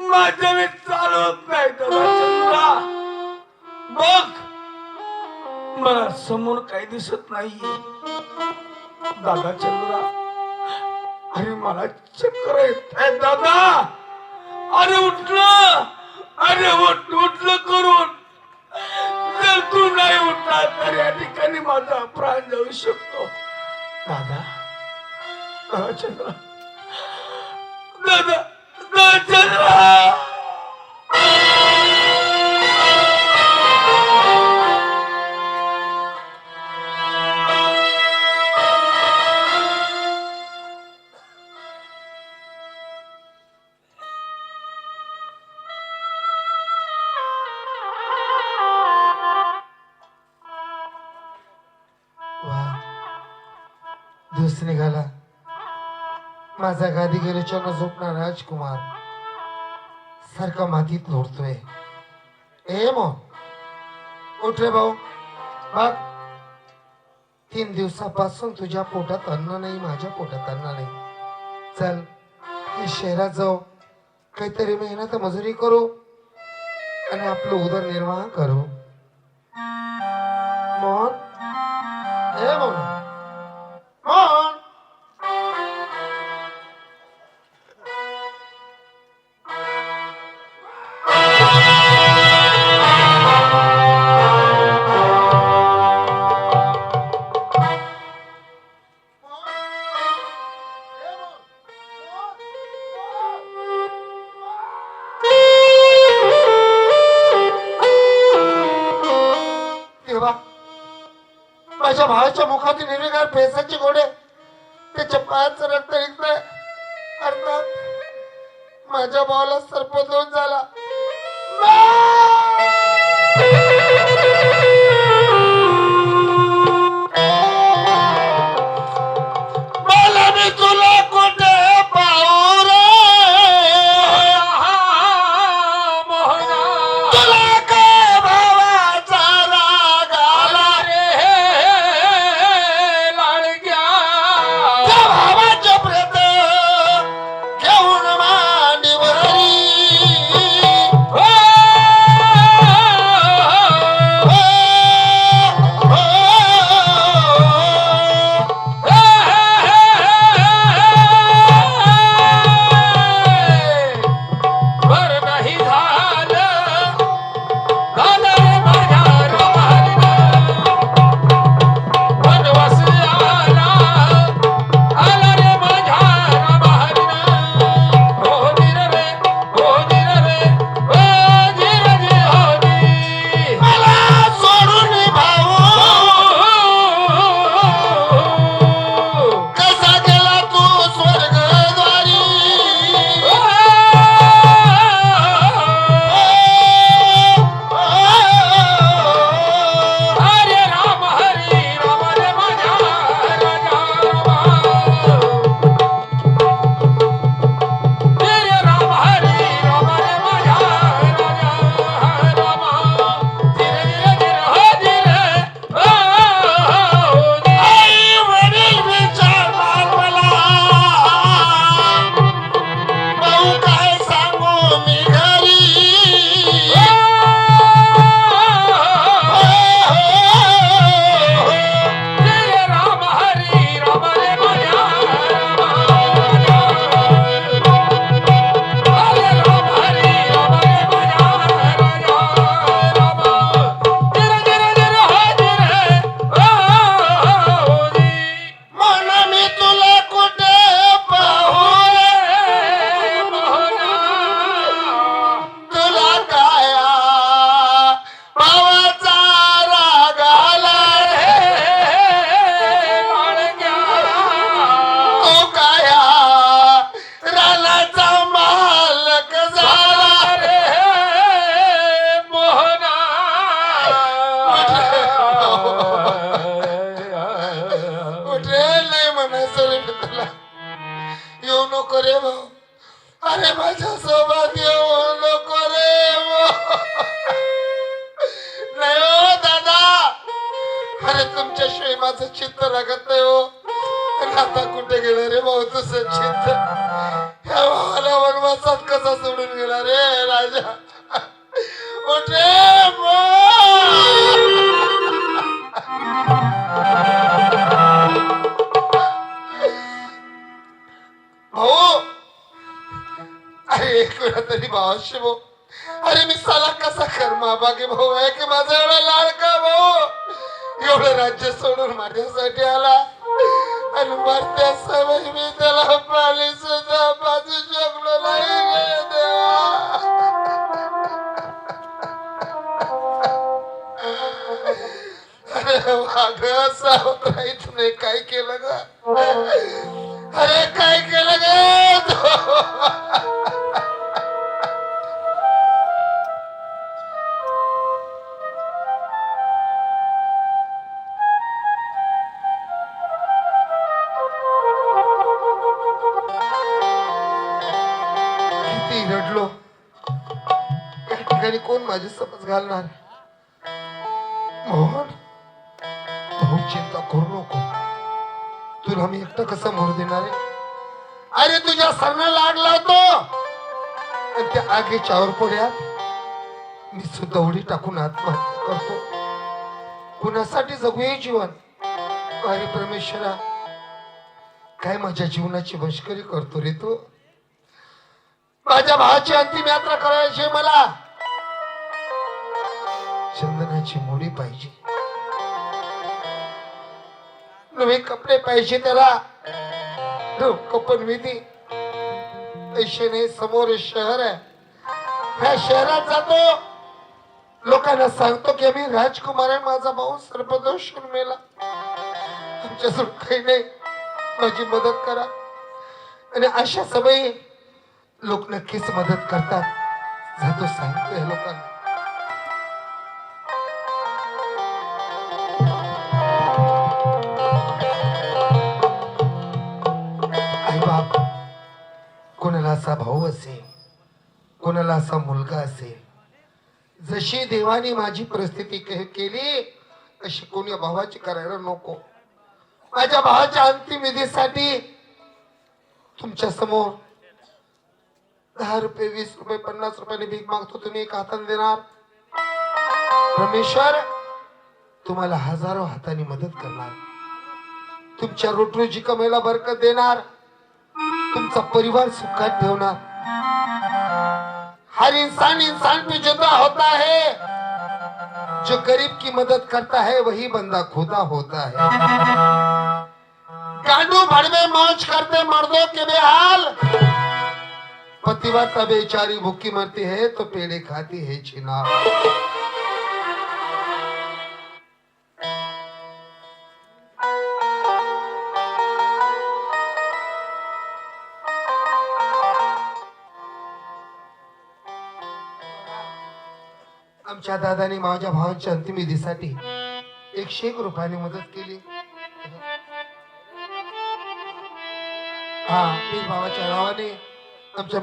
माझ्या मी चालवत नाही दादा चंद्रा बघ. मला समोर काही दिसत नाही दादा चंद्रा. अरे मला चक्कर येत आहे दादा. अरे उठलं. अरे उठ उठलं करून. जर तू नाही उठला तर या ठिकाणी माझा प्राण जाऊ शकतो. दादा. दादा चंद्रा. दादा. दादा दिवस निघाला माझा गादी गेल्याच्या न झोपणार राजकुमार. सारखा मातीत लोडतोय ए मो. उठ रे भाऊ. बघ तीन दिवसापासून तुझ्या पोटात अन्न नाही माझ्या पोटात अन्न नाही. चल हे शहरात जाऊ. काहीतरी मेहनत मजुरी करू. आणि आपलं उदरनिर्वाह करू. माझ्या भावाच्या मुखातून हिरवेगार फेसाचे घोडे. त्याच्या पायाचं रक्त निघतंय. अर्थात माझ्या भावाला सर्पदोष झाला. माझं चित्त लागत नाही हो. आता कुठे गेलं रे भाऊ तुझं चित्त? ह्या भावाला वनवासात कसा सोडून गेला रे राजा? उठ भाऊ! अरे एक तरी भावाशी अरे मी साला कसा कर्मा बाकी भाऊ आहे की माझा एवढा लाड एवढं राज्य सोडून माझ्यासाठी आला. आणि मरत्या समय मी त्याला पाणी सुद्धा बाजू शकलो नाही. रे देवा. अरे तुने काय केलं ग? अरे काय केलं ग? माझी समज घालणार. मोहन भाऊ चिंता करू नको. तुला मी एकटं कसं मरू देणार आहे? अरे तुझ्या सरना लाग लावतो त्या आगीच्या पुढ्यात मी सुद्धा उडी टाकून आत्महत्या करतो. कुणासाठी जगू हे जीवन? अरे परमेश्वरा काय माझ्या जीवनाची मश्करी करतो रे तू? माझ्या भावाची अंतिम यात्रा करायची आहे मला. चंदनाची मुडी पाहिजे. नवे कपडे पाहिजे त्याला. कपन विधी. पैसे नाही समोर शहर आहे. ह्या शहरात जातो. लोकांना सांगतो की मी राजकुमार आहे माझा भाऊ सर्पदोष मेला. तुमच्यासून काही नाही. माझी मदत करा. आणि अशा सवयी लोक नक्कीच मदत करतात. जातो सांगतो या लोकांना. बाप कोणाला असा भाऊ असेल कोणाला असा मुलगा असेल जशी देवाने माझी परिस्थिती केली तशी कोणी भावाची करायला नको. माझ्या भावाच्या अंतिम विधीसाठी तुमच्यासमोर दहा रुपये वीस रुपये पन्नास रुपयाने भीक मागतो तुम्ही एक हाताने देणार. परमेश्वर तुम्हाला हजारो हाताने मदत करणार. तुमच्या रोटरोजी कमेला बरकत देणार. तुमचा परिवार सुखात ठेवणार. हर इंसान इंसान पे जुदा होता है जो गरीब की मदद करता है वही बंदा खुदा होता है. गांडू भर में मौज करते मर्दों के बेहाल। पतिव्रता बेचारी भूखी मरती है तो पेड़े खाती है छिना आमच्या दादाने माझ्या भावांच्या अंतिम विधीसाठी एकशे एक रुपयाने मदत केली. हा पीर भावाच्या नावाने आमच्या